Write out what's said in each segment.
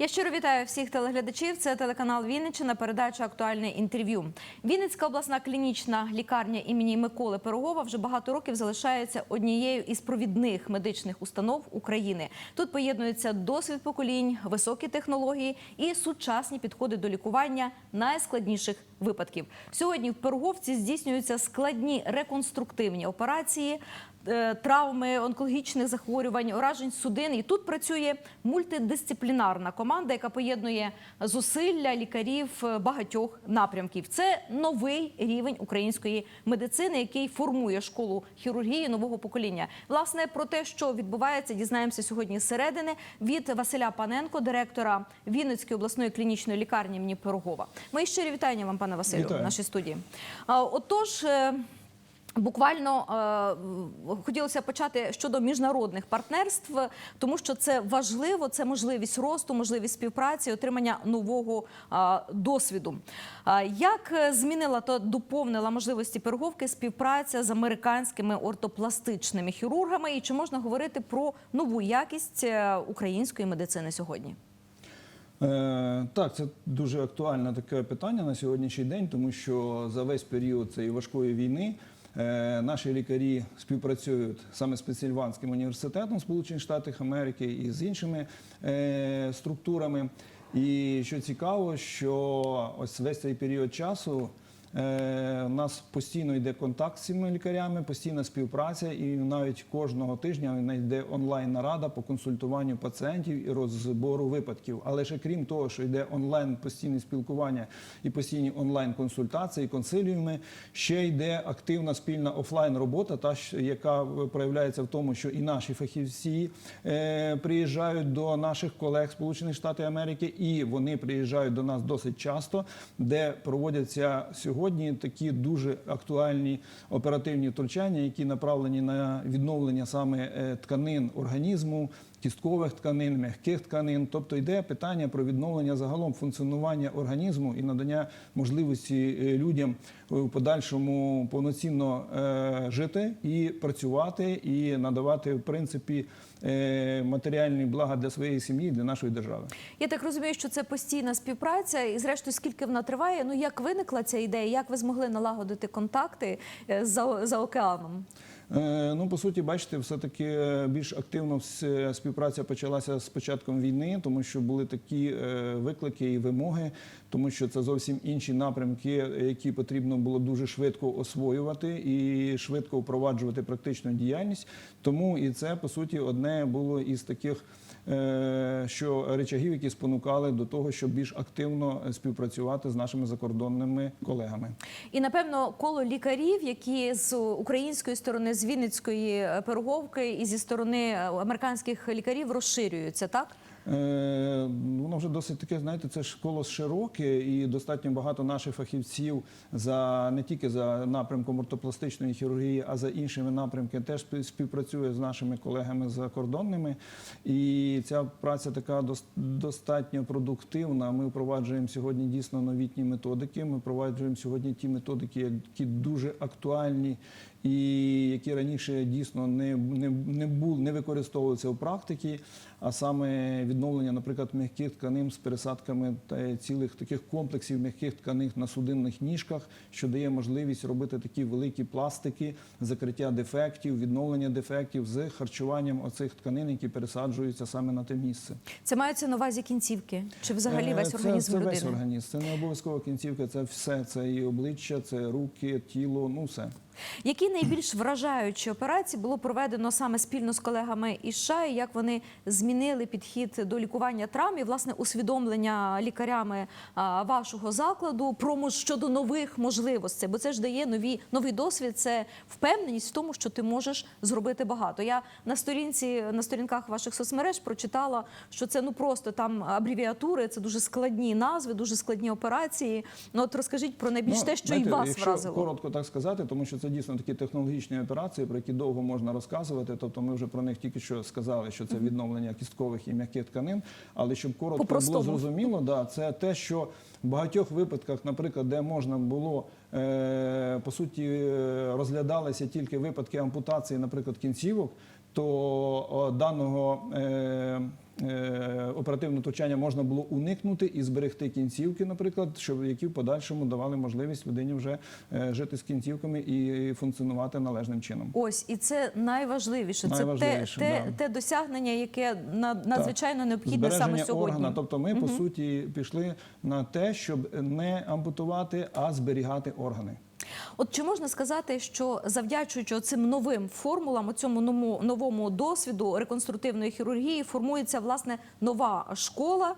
Я щиро вітаю всіх телеглядачів. Це телеканал Вінниччина, передача актуальне інтерв'ю. Вінницька обласна клінічна лікарня імені Миколи Пирогова вже багато років залишається однією із провідних медичних установ України. Тут поєднується досвід поколінь, високі технології і сучасні підходи до лікування найскладніших випадків. Сьогодні в Пироговці здійснюються складні реконструктивні операції. Е, Травми онкологічних захворювань, уражень судин. І тут працює мультидисциплінарна команда, яка поєднує зусилля лікарів е, багатьох напрямків. Це новий рівень української медицини, який формує школу хірургії нового покоління. Власне про те, що відбувається, дізнаємося сьогодні зсередини від Василя Паненко, директора Вінницької обласної клінічної лікарні імені Пирогова. Мої щирі вітання вам, пане Василю, Вітаю. в нашій студії. Отож. Буквально е, хотілося почати щодо міжнародних партнерств, тому що це важливо, це можливість росту, можливість співпраці, отримання нового е, досвіду. Е, як змінила та доповнила можливості переговки співпраця з американськими ортопластичними хірургами, і чи можна говорити про нову якість е, української медицини сьогодні? Е, так, це дуже актуальне таке питання на сьогоднішній день, тому що за весь період цієї важкої війни наші лікарі співпрацюють саме з Пенсільванським університетом Сполучених Штатів Америки і з іншими е, структурами. І що цікаво, що ось весь цей період часу. Е, У нас постійно йде контакт з цими лікарями, постійна співпраця, і навіть кожного тижня йде онлайн нарада по консультуванню пацієнтів і розбору випадків. Але ще крім того, що йде онлайн постійне спілкування і постійні онлайн консультації, консиліуми, ще йде активна спільна офлайн робота, та яка проявляється в тому, що і наші фахівці е, приїжджають до наших колег Сполучених Штатів Америки, і вони приїжджають до нас досить часто, де проводяться сьогодні такі дуже актуальні оперативні втручання, які направлені на відновлення саме е, тканин організму. Кісткових тканин, м'яких тканин, тобто йде питання про відновлення загалом функціонування організму і надання можливості е, людям в подальшому повноцінно е, жити і працювати, і надавати в принципі е, матеріальні блага для своєї сім'ї, для нашої держави. Я так розумію, що це постійна співпраця, і зрештою, скільки вона триває. Ну як виникла ця ідея? Як ви змогли налагодити контакти е, за, за океаном? Е, Ну, по суті, бачите, все-таки більш активно співпраця почалася з початком війни, тому що були такі е, виклики і вимоги, тому що це зовсім інші напрямки, які потрібно було дуже швидко освоювати і швидко впроваджувати практичну діяльність. Тому і це по суті одне було із таких. е, Що речагів, які спонукали до того, щоб більш активно співпрацювати з нашими закордонними колегами. І напевно коло лікарів, які з української сторони, з Вінницької е, переговки і зі сторони е, американських лікарів розширюються, так? Е, Воно вже досить таке, знаєте, це ж коло широке і достатньо багато наших фахівців за не тільки за напрямком ортопластичної хірургії, а за іншими напрямками теж співпрацює з нашими колегами закордонними. І ця праця така дос- достатньо продуктивна. Ми впроваджуємо сьогодні дійсно новітні методики. Ми впроваджуємо сьогодні ті методики, які дуже актуальні. І які раніше дійсно не, не, не, бул, не використовувалися в практиці, а саме відновлення, наприклад, м'яких тканин з пересадками та цілих таких комплексів м'яких тканин на судинних ніжках, що дає можливість робити такі великі пластики, закриття дефектів, відновлення дефектів з харчуванням оцих тканин, які пересаджуються саме на те місце. Це мається на увазі кінцівки чи взагалі Е, весь це, організм це людини? весь організм. Це не обов'язково кінцівка, це все. Це і обличчя, це руки, тіло, ну все. Які найбільш вражаючі операції було проведено саме спільно з колегами із США, і як вони змінили підхід до лікування травм і власне усвідомлення лікарями вашого закладу про щодо нових можливостей? Бо це ж дає нові новий досвід. Це впевненість в тому, що ти можеш зробити багато. Я на сторінці на сторінках ваших соцмереж прочитала, що це ну просто там абревіатури, це дуже складні назви, дуже складні операції. Ну от розкажіть про найбільш те, що знаєте, і вас якщо вразило. коротко так сказати, тому що це дійсно такі технологічні операції, про які довго можна розказувати. Тобто, ми вже про них тільки що сказали, що це відновлення кісткових і м'яких тканин. Але щоб коротко було зрозуміло, да, це те, що В багатьох випадках, наприклад, де можна було е, по суті е, розглядалися тільки випадки ампутації, наприклад, кінцівок, то о, даного е, оперативного втручання можна було уникнути і зберегти кінцівки, наприклад, щоб які в подальшому давали можливість людині вже е, жити з кінцівками і функціонувати належним чином. Ось і це найважливіше. Це те, Найважливіше, те, да. те досягнення, яке на- надзвичайно необхідне саме сьогодні. органа. Тобто ми по суті пішли на те, щоб не ампутувати, а зберігати органи. От чи можна сказати, що завдячуючи цим новим формулам, цьому новому, новому досвіду реконструктивної хірургії, формується власне нова школа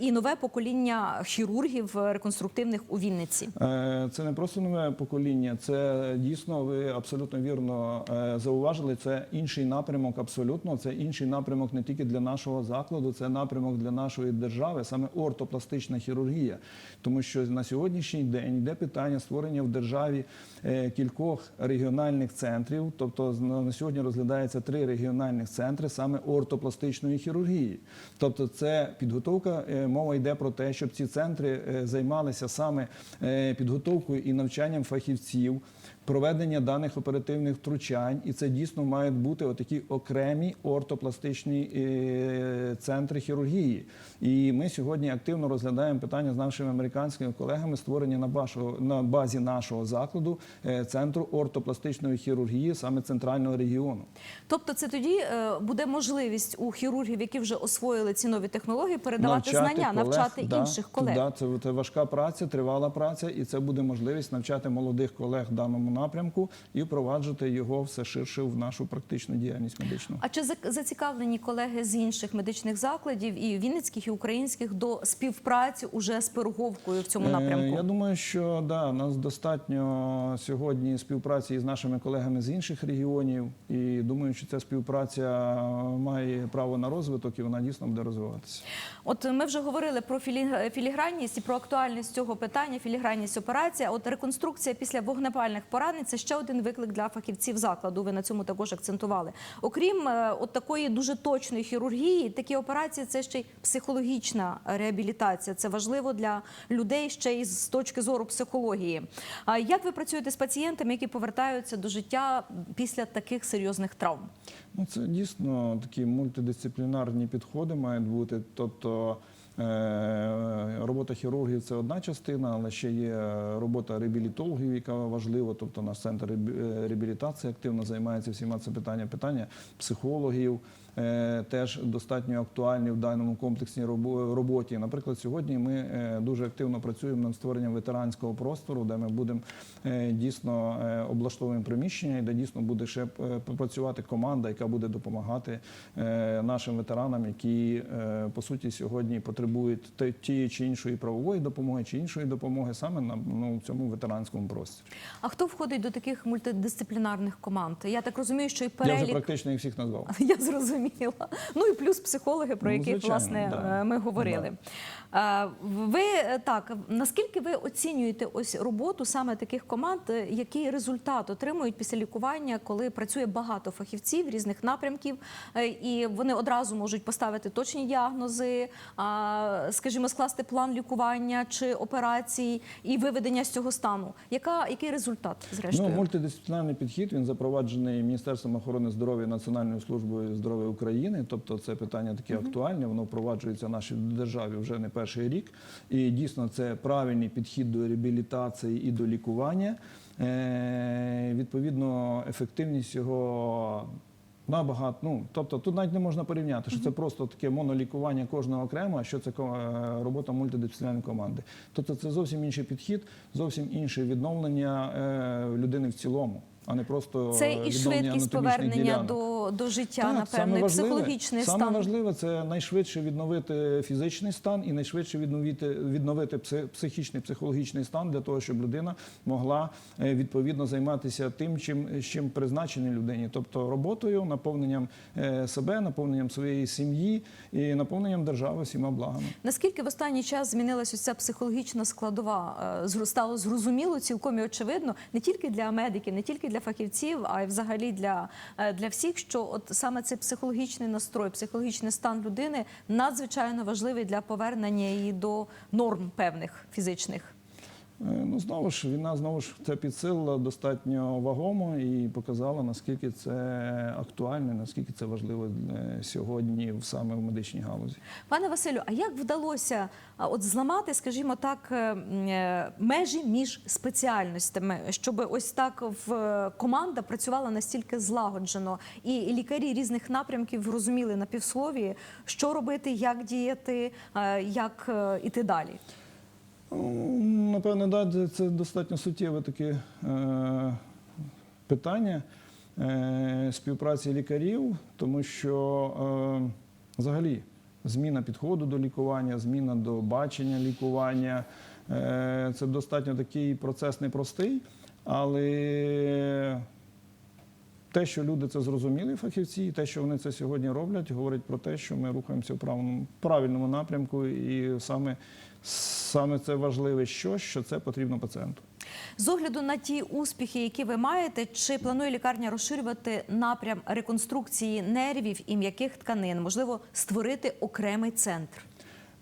і нове покоління хірургів е, реконструктивних у Вінниці? Е, Це не просто нове покоління, це дійсно ви абсолютно вірно е, зауважили. Це інший напрямок, абсолютно. Це інший напрямок не тільки для нашого закладу, це напрямок для нашої держави, саме ортопластична хірургія. Тому що на сьогоднішній день йде питання створення в державі е, кількох регіональних центрів. Тобто на сьогодні розглядається три регіональних центри саме ортопластичної хірургії. Тобто, це підготовка. Е, Мова йде про те, щоб ці центри е, займалися саме е, підготовкою і навчанням фахівців. Проведення даних оперативних втручань, і це дійсно мають бути отакі окремі ортопластичні е, центри хірургії. І ми сьогодні активно розглядаємо питання з нашими американськими колегами створення на, башого, на базі нашого закладу е, центру ортопластичної хірургії, саме центрального регіону. Тобто, це тоді е, буде можливість у хірургів, які вже освоїли ці нові технології, передавати знання, колег, навчати да, інших колег. Да, це, це важка праця, тривала праця, і це буде можливість навчати молодих колег в даному напрямку і впроваджувати його все ширше в нашу практичну діяльність медичну. А чи зацікавлені колеги з інших медичних закладів і вінницьких, і українських до співпраці уже з Пироговкою в цьому Е, напрямку? Я думаю, що да, у нас достатньо сьогодні співпраці з нашими колегами з інших регіонів, і думаю, що ця співпраця має право на розвиток і вона дійсно буде розвиватися. От ми вже говорили про філі- філігранність і про актуальність цього питання, філігранність операції. От реконструкція після вогнепальних поранень це ще один виклик для фахівців закладу. Ви на цьому також акцентували. Окрім е, от такої дуже точної хірургії, такі операції це ще й психологічна реабілітація. Це важливо для людей ще й з точки зору психології. А як ви працюєте з пацієнтами, які повертаються до життя після таких серйозних травм? Ну, це дійсно такі мультидисциплінарні підходи мають бути. Тобто робота хірургів це одна частина, але ще є робота реабілітологів, яка важлива. Тобто наш центр реабілітації активно займається всіма цими питаннями. Питання психологів. Е, Теж достатньо актуальні в даному комплексній роботі. Наприклад, сьогодні ми е, дуже активно працюємо над створенням ветеранського простору, де ми будемо е, дійсно облаштовуємо приміщення, і де дійсно буде ще працювати команда, яка буде допомагати нашим ветеранам, які по суті сьогодні потребують те- тієї чи іншої правової допомоги, чи іншої допомоги саме на ну, цьому ветеранському просторі. А хто входить до таких мультидисциплінарних команд? Я так розумію, що і Я вже практично їх всіх назвав. Я зрозуміла. Ну і плюс психологи, про Ну, яких звичайно, власне да. е, ми говорили. Е, Ви е, так наскільки ви оцінюєте ось роботу саме таких команд, е, який результат отримують після лікування, коли працює багато фахівців різних напрямків, і вони одразу можуть поставити точні діагнози, скажімо, скласти план лікування чи операцій і виведення з цього стану. Яка який результат зрештою? Ну, мультидисциплінарний підхід він запроваджений Міністерством охорони здоров'я Національною службою здоров'я України. Тобто це питання таке актуальне, воно впроваджується в нашій державі вже не перший рік. І дійсно це правильний підхід до реабілітації і до лікування. Е, відповідно, ефективність його. Набагато, ну тобто тут навіть не можна порівняти, що це просто таке монолікування кожного окремо, а що це е, робота мультидисциплінарної команди. Тобто це зовсім інший підхід, зовсім інше відновлення е, людини в цілому, а не просто Це і швидкість повернення ділянок. до, до життя, Так, напевно, саме психологічний саме стан. важливе це найшвидше відновити фізичний стан і найшвидше відновити, відновити психічний, психологічний стан для того, щоб людина могла е, відповідно займатися тим, чим, чим призначені людині, тобто роботою, наповненням е, себе, наповненням своєї сім'ї і наповненням держави всіма благами. Наскільки в останній час змінилася ця психологічна складова? Е, Стало зрозуміло, цілком і очевидно, не тільки для медиків, не тільки для фахівців, а й взагалі для, для всіх, що от саме цей психологічний настрой, психологічний стан людини надзвичайно важливий для повернення її до норм певних фізичних. Е, Ну, знову ж, війна знову ж це підсилила достатньо вагомо і показала, наскільки це актуально, наскільки це важливо е, сьогодні саме в медичній галузі. Пане Василю, а як вдалося от зламати, скажімо так, е, межі між спеціальностями, щоб ось так в команда працювала настільки злагоджено, і лікарі різних напрямків розуміли на півслові, що робити, як діяти, як іти далі? Напевне, да, це- достатньо суттєве таке е, питання е, співпраці лікарів, тому що е, взагалі зміна підходу до лікування, зміна до бачення лікування це достатньо такий процес непростий, але те, що люди це зрозуміли, фахівці, і те, що вони це сьогодні роблять, говорить про те, що ми рухаємося в правильному напрямку, і саме, саме це важливе, що, що це потрібно пацієнту. З огляду на ті успіхи, які ви маєте, чи планує лікарня розширювати напрям реконструкції нервів і м'яких тканин, можливо, створити окремий центр?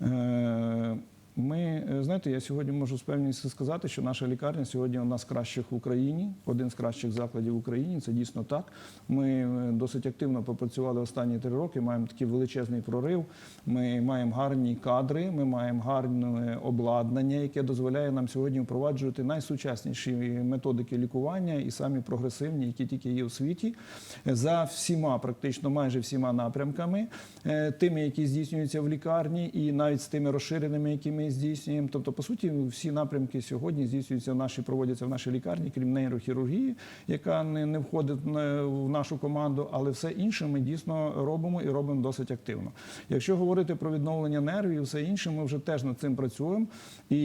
Е, Ми, е, знаєте, я сьогодні можу з певністю сказати, що наша лікарня сьогодні одна з кращих в Україні, один з кращих закладів в Україні. Це дійсно так. Ми е, досить активно попрацювали останні три роки. Маємо такий величезний прорив. Ми маємо гарні кадри, ми маємо гарне обладнання, яке дозволяє нам сьогодні впроваджувати найсучасніші методики лікування і самі прогресивні, які тільки є у світі, за всіма, практично майже всіма напрямками, е, тими, які здійснюються в лікарні, і навіть з тими розширеними, які ми здійснюємо. Тобто, по суті, всі напрямки сьогодні здійснюються в нашій, проводяться в нашій лікарні, крім нейрохірургії, яка не, не входить в нашу команду, але все інше ми дійсно робимо і робимо досить активно. Якщо говорити про відновлення нервів, все інше, ми вже теж над цим працюємо і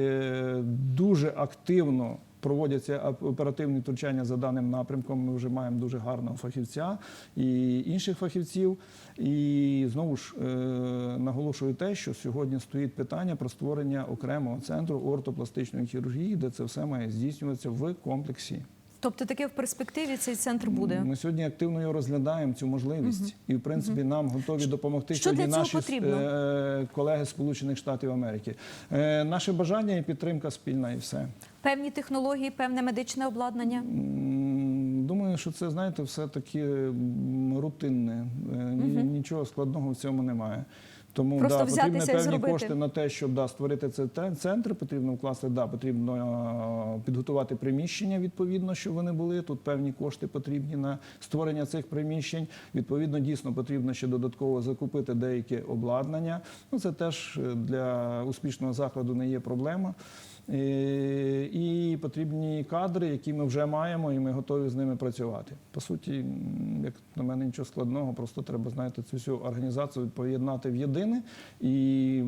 е, дуже активно. Проводяться оперативні втручання за даним напрямком. Ми вже маємо дуже гарного фахівця і інших фахівців. І знову ж е, наголошую те, що сьогодні стоїть питання про створення окремого центру ортопластичної хірургії, де це все має здійснюватися в комплексі. Тобто, таке в перспективі цей центр буде. Ми сьогодні активно його розглядаємо цю можливість, і в принципі нам готові допомогти Що сьогодні наші потрібно? е, колеги з Сполучених Штатів Америки. Е, Наше бажання і підтримка спільна, і все. Певні технології, певне медичне обладнання. Думаю, що це знаєте, все таки рутинне. Ні- Нічого складного в цьому немає. Тому Просто да, потрібні певні зробити. кошти на те, щоб да, створити цей центр, потрібно вкласти, да, потрібно е, підготувати приміщення відповідно, щоб вони були. Тут певні кошти потрібні на створення цих приміщень. Відповідно, дійсно потрібно ще додатково закупити деякі обладнання. Ну це теж е, для успішного закладу не є проблема. Е, І потрібні кадри, які ми вже маємо, і ми готові з ними працювати. По суті, як на мене нічого складного, просто треба знаєте, цю всю організацію поєднати в єдине і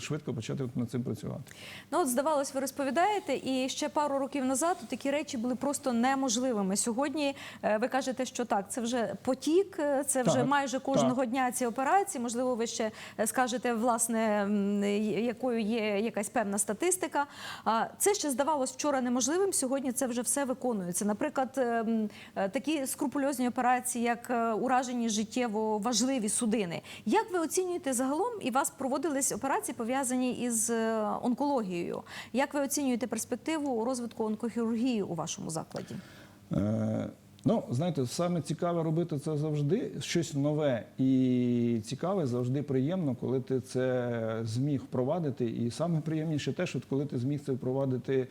швидко почати над цим працювати. Ну от здавалось, ви розповідаєте, і ще пару років назад такі речі були просто неможливими. Сьогодні е, ви кажете, що так, це вже потік, е, це вже Так, майже кожного дня ці операції. Можливо, ви ще скажете, власне, якою є якась певна статистика. Це ще здавалось вчора неможливим. Сьогодні це вже все виконується. Наприклад, е, м, е, такі скрупульозні операції, як е, уражені життєво важливі судини. Як ви оцінюєте загалом? І вас проводились операції пов'язані із е, онкологією. Як ви оцінюєте перспективу розвитку онкохірургії у вашому закладі? Ну, знаєте, саме цікаве робити це завжди щось нове і цікаве, завжди приємно, коли ти це зміг впровадити. І саме приємніше те, що коли ти зміг це впровадити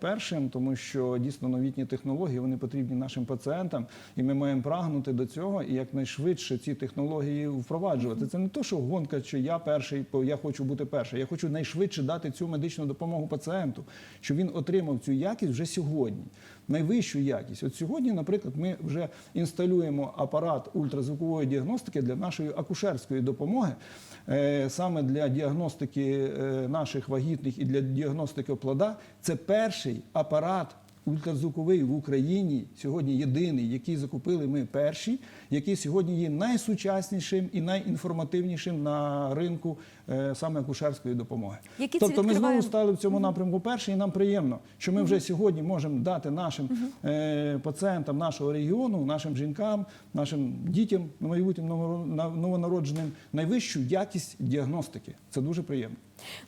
першим, тому що дійсно новітні технології вони потрібні нашим пацієнтам, і ми маємо прагнути до цього і якнайшвидше ці технології впроваджувати. Це не то, що гонка, чи я перший, я хочу бути перший. Я хочу найшвидше дати цю медичну допомогу пацієнту, щоб він отримав цю якість вже сьогодні. Найвищу якість. От сьогодні, наприклад, ми вже інсталюємо апарат ультразвукової діагностики для нашої акушерської допомоги, е, саме для діагностики е, наших вагітних і для діагностики плода. Це перший апарат ультразвуковий в Україні сьогодні єдиний, який закупили ми перші, який сьогодні є найсучаснішим і найінформативнішим на ринку е, саме акушерської допомоги. Які тобто ми знову стали в цьому напрямку перші, і нам приємно, що ми вже сьогодні можемо дати нашим е, пацієнтам нашого регіону, нашим жінкам, нашим дітям, майбутнім на- новонародженим найвищу якість діагностики. Це дуже приємно.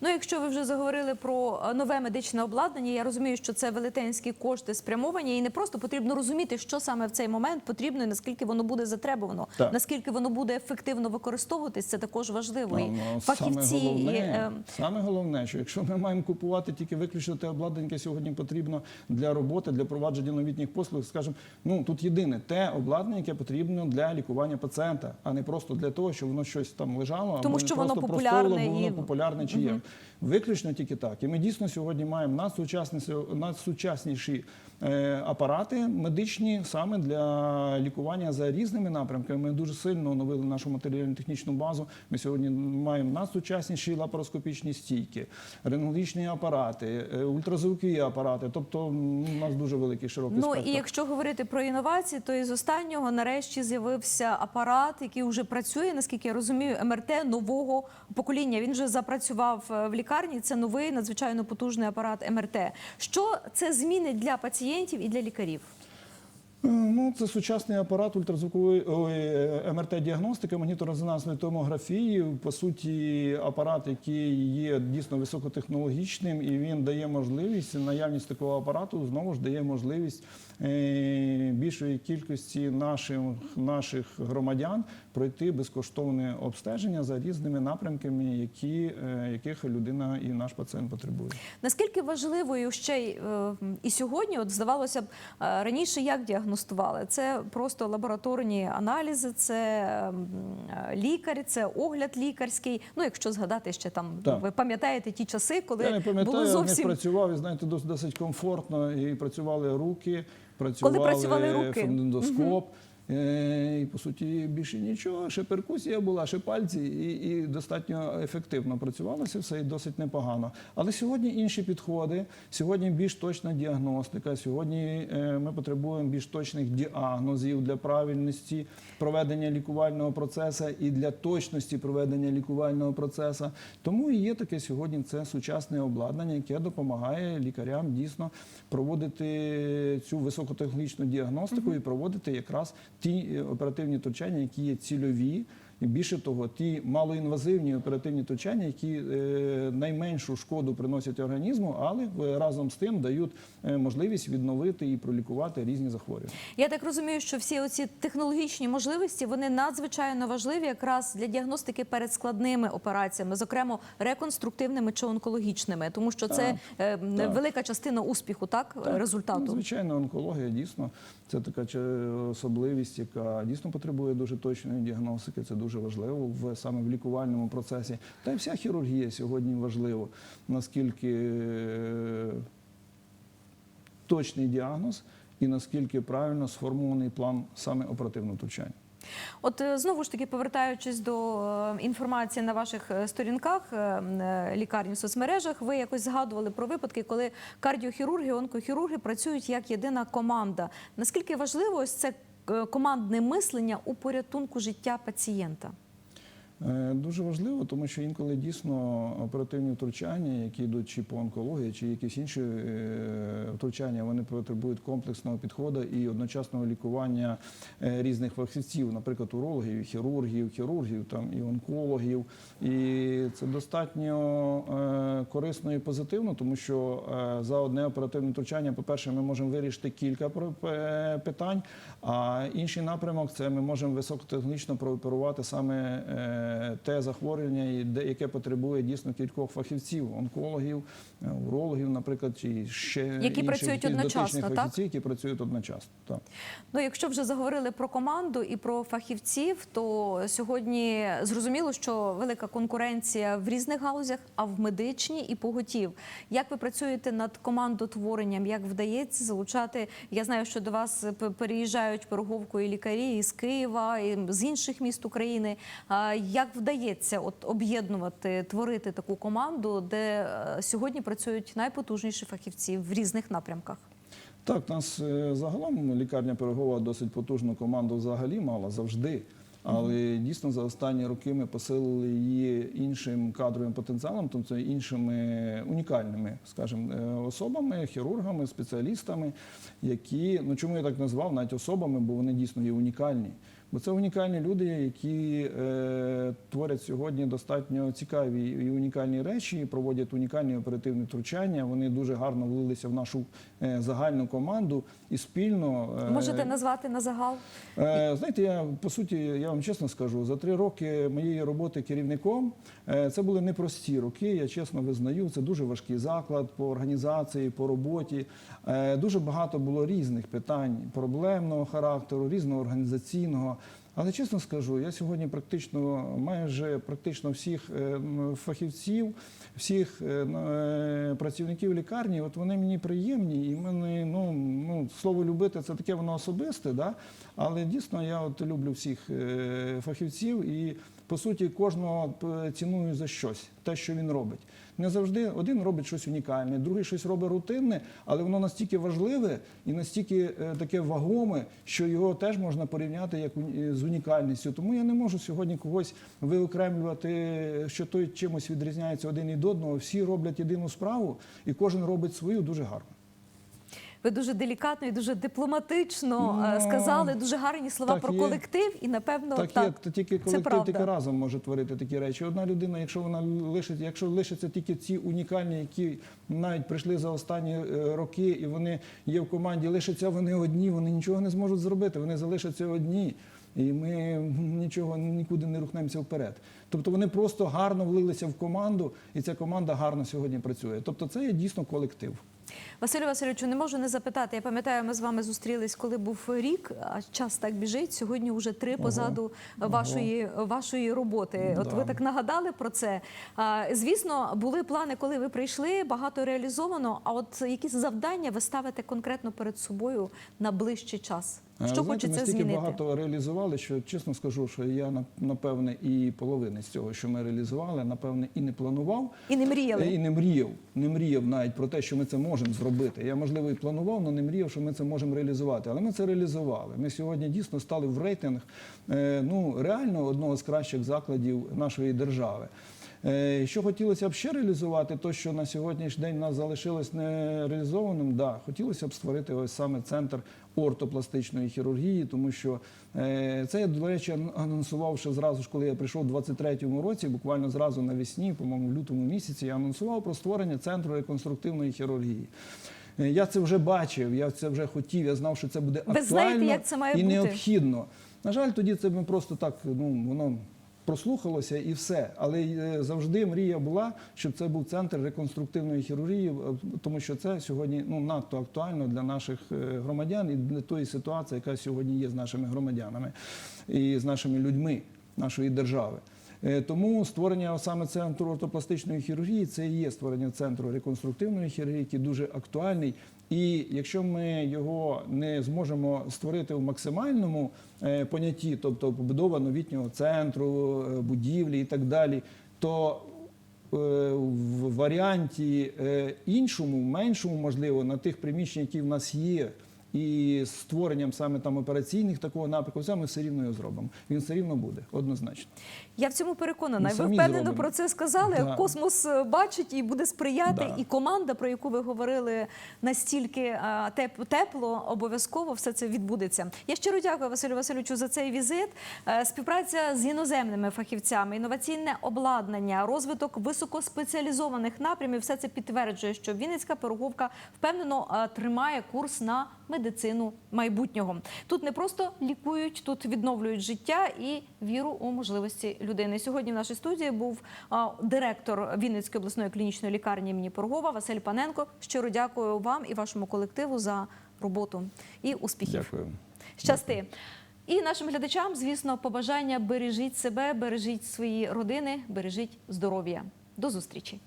Ну, якщо ви вже заговорили про е, нове медичне обладнання, я розумію, що це велетенські кошти спрямовані, і не просто потрібно розуміти, що саме в цей момент потрібно, і наскільки воно буде затребувано, Так. наскільки воно буде ефективно використовуватись. Це також важливо. Ну, фахівці саме головне, і, е, саме головне, що якщо ми маємо купувати тільки виключно те обладнання, яке сьогодні потрібно для роботи, для провадження новітніх послуг, скажімо, ну тут єдине те обладнання, яке потрібно для лікування пацієнта, а не просто для того, щоб воно щось там лежало, Тому або що не воно просто популярне воно і- популярне чи є. Виключно тільки так. І ми дійсно сьогодні маємо надсучасніші, апарати медичні саме для лікування за різними напрямками. Ми дуже сильно оновили нашу матеріально-технічну базу. Ми сьогодні маємо надсучасніші лапароскопічні стійки, рентгенологічні апарати, е, ультразвукові апарати. Тобто у нас дуже великий широкий Ну спектр. і якщо говорити про інновації, то із останнього нарешті з'явився апарат, який вже працює, наскільки я розумію, МРТ нового покоління. Він вже запрацював е, в лікарні. Це новий надзвичайно потужний апарат МРТ. Що це змінить для пацієнтів і для лікарів? Е, Ну, це сучасний апарат ультразвукової е, МРТ-діагностики, магніторезонансної томографії. По суті, апарат, який є дійсно високотехнологічним, і він дає можливість, наявність такого апарату знову ж дає можливість е, більшої кількості наших, наших громадян пройти безкоштовне обстеження за різними напрямками, які, яких людина і наш пацієнт потребує. Наскільки важливою ще й і сьогодні, от здавалося б, раніше як діагностували? Це просто лабораторні аналізи, це е, лікар, це огляд лікарський. Ну, якщо згадати ще там, Так. ви пам'ятаєте ті часи, коли Я не пам'ятаю, зовсім працював і знаєте, досить, комфортно. І працювали руки, працювали, працювали руки? фонендоскоп. Е, І по суті більше нічого. Ще перкусія була, ще пальці, і, і достатньо ефективно працювалося все і досить непогано. Але сьогодні інші підходи. Сьогодні більш точна діагностика. Сьогодні е, ми потребуємо більш точних діагнозів для правильності проведення лікувального процесу і для точності проведення лікувального процесу. Тому і є таке сьогодні це сучасне обладнання, яке допомагає лікарям дійсно проводити цю високотехнологічну діагностику і проводити якраз ті е, оперативні втручання, які є цільові. І більше того, ті малоінвазивні оперативні втручання, які е, найменшу шкоду приносять організму, але е, разом з тим дають е, можливість відновити і пролікувати різні захворювання. Я так розумію, що всі оці технологічні можливості вони надзвичайно важливі якраз для діагностики перед складними операціями, зокрема реконструктивними чи онкологічними, тому що це так. велика частина успіху, так, Ну, результату. звичайно, онкологія дійсно це така особливість, яка дійсно потребує дуже точної діагностики. Це дуже важливо в саме в лікувальному процесі. Та й вся хірургія сьогодні важливо, наскільки е, точний діагноз і наскільки правильно сформований план саме оперативного втручання. От е, знову ж таки, повертаючись до е, інформації на ваших сторінках лікарні в соцмережах, ви якось згадували про випадки, коли кардіохірурги, онкохірурги працюють як єдина команда. Наскільки важливо ось це командне мислення у порятунку життя пацієнта? Е, Дуже важливо, тому що інколи дійсно оперативні втручання, які йдуть чи по онкології, чи якісь інші е, втручання, вони потребують комплексного підходу і одночасного лікування е, різних фахівців, наприклад, урологів, хірургів, хірургів там і онкологів. І це достатньо корисно і позитивно, тому що за одне оперативне втручання, по-перше, ми можемо вирішити кілька питань, а інший напрямок це ми можемо високотехнічно прооперувати саме те захворювання, яке потребує дійсно кількох фахівців, онкологів, е, урологів, наприклад, чи ще Які працюють одночасно, так? фахівців, які працюють одночасно. Так. Ну, якщо вже заговорили про команду і про фахівців, то сьогодні зрозуміло, що велика конкуренція в різних галузях, а в медичній і поготів. Як ви працюєте над командотворенням? Як вдається залучати? Я знаю, що до вас переїжджають пироговкою лікарі із Києва, і з інших міст України. Як вдається от об'єднувати, творити таку команду, де е, сьогодні працюють найпотужніші фахівці в різних напрямках? Так, у нас е, загалом лікарня Пирогова досить потужну команду взагалі мала завжди. Але дійсно за останні роки ми посилили її іншим кадровим потенціалом, тобто іншими унікальними, скажімо, е, особами, хірургами, спеціалістами, які, ну чому я так назвав, навіть особами, бо вони дійсно є унікальні. Бо це унікальні люди, які е, творять сьогодні достатньо цікаві і унікальні речі, проводять унікальні оперативні втручання. Вони дуже гарно влилися в нашу загальну команду і спільно е, Можете назвати на загал? Е, Знаєте, я по суті, я вам чесно скажу, за три роки моєї роботи керівником е, це були непрості роки. Я чесно визнаю. Це дуже важкий заклад по організації, по роботі. Е, Дуже багато було різних питань проблемного характеру, різного організаційного. Але чесно скажу, я сьогодні практично майже практично всіх е, фахівців, всіх е, е, працівників лікарні, от вони мені приємні, і мене ну, ну слово любити це таке воно особисте, да? але дійсно я от люблю всіх фахівців і по суті кожного ціную за щось, те, що він робить. Не завжди один робить щось унікальне, другий щось робить рутинне, але воно настільки важливе і настільки таке вагоме, що його теж можна порівняти як з унікальністю. Тому я не можу сьогодні когось виокремлювати, що той чимось відрізняється один від одного. Всі роблять єдину справу, і кожен робить свою дуже гарно. Ви дуже делікатно і дуже дипломатично е, Ну, сказали дуже гарні слова про є. колектив, і напевно так, так, є, то тільки колектив тільки разом може творити такі речі. Одна людина, якщо вона лишить, якщо лишаться тільки ці унікальні, які навіть прийшли за останні е, роки, і вони є в команді, лишаться вони одні, вони нічого не зможуть зробити. Вони залишаться одні. І ми нічого нікуди не рухнемося вперед. Тобто вони просто гарно влилися в команду, і ця команда гарно сьогодні працює. Тобто це є дійсно колектив. Василю Васильовичу, не можу не запитати. Я пам'ятаю, ми з вами зустрілись, коли був рік, а час так біжить. Сьогодні вже три позаду вашої, вашої роботи. От Да. ви так нагадали про це. Звісно, були плани, коли ви прийшли, багато реалізовано. А от якісь завдання ви ставите конкретно перед собою на ближчий час? Е, Що Знаєте, хочеться настільки змінити? багато реалізували, що чесно скажу, що я нап- напевне і половини з цього, що ми реалізували, напевне, і не планував. І не Е, мріяли. І не мріяв, не мріяв навіть про те, що ми це можемо зробити. Я можливо і планував, але не мріяв, що ми це можемо реалізувати. Але ми це реалізували. Ми сьогодні дійсно стали в рейтинг е, ну реально одного з кращих закладів нашої держави. Е, Що хотілося б ще реалізувати, то що на сьогоднішній день в нас залишилось нереалізованим, да, хотілося б створити ось саме центр ортопластичної хірургії, тому що е, це я, до речі, анонсував ще зразу ж, коли я прийшов у 23-му році, буквально зразу навесні, по-моєму, в лютому місяці, я анонсував про створення центру реконструктивної хірургії. Е, Я це вже бачив, я це вже хотів, я знав, що це буде Ви знаєте, як це має і бути? необхідно. На жаль, тоді це ми просто так, ну воно прослухалося і все. Але е, завжди мрія була, щоб це був центр реконструктивної хірургії, е, тому що це сьогодні ну надто актуально для наших е, громадян і для тої ситуації, яка сьогодні є з нашими громадянами і з нашими людьми нашої держави. Тому створення саме центру ортопластичної хірургії це і є створення центру реконструктивної хірургії, який дуже актуальний. І якщо ми його не зможемо створити в максимальному е, понятті, тобто побудова новітнього центру, е, будівлі і так далі, то е, в варіанті іншому, меншому, можливо, на тих приміщеннях, які в нас є, і з створенням саме там операційних такого напрямку, це ми все рівно його зробимо. Він все рівно буде, однозначно. Я в цьому переконана. Ми Ви впевнено зробимо. про це сказали. Да. Космос е, бачить і буде сприяти. Да. І команда, про яку ви говорили, настільки е, тепло, обов'язково все це відбудеться. Я щиро дякую Василю Васильовичу за цей візит. Е, Співпраця з іноземними фахівцями, інноваційне обладнання, розвиток високоспеціалізованих напрямів. Все це підтверджує, що Вінницька пироговка впевнено тримає курс на медицину майбутнього. Тут не просто лікують, тут відновлюють життя і віру у можливості людини. Сьогодні в нашій студії був директор Вінницької обласної клінічної лікарні імені Пирогова Василь Паненко. Щиро дякую вам і вашому колективу за роботу і успіхів. Дякую. Щасти. І нашим глядачам, звісно, побажання бережіть себе, бережіть свої родини, бережіть здоров'я. До зустрічі.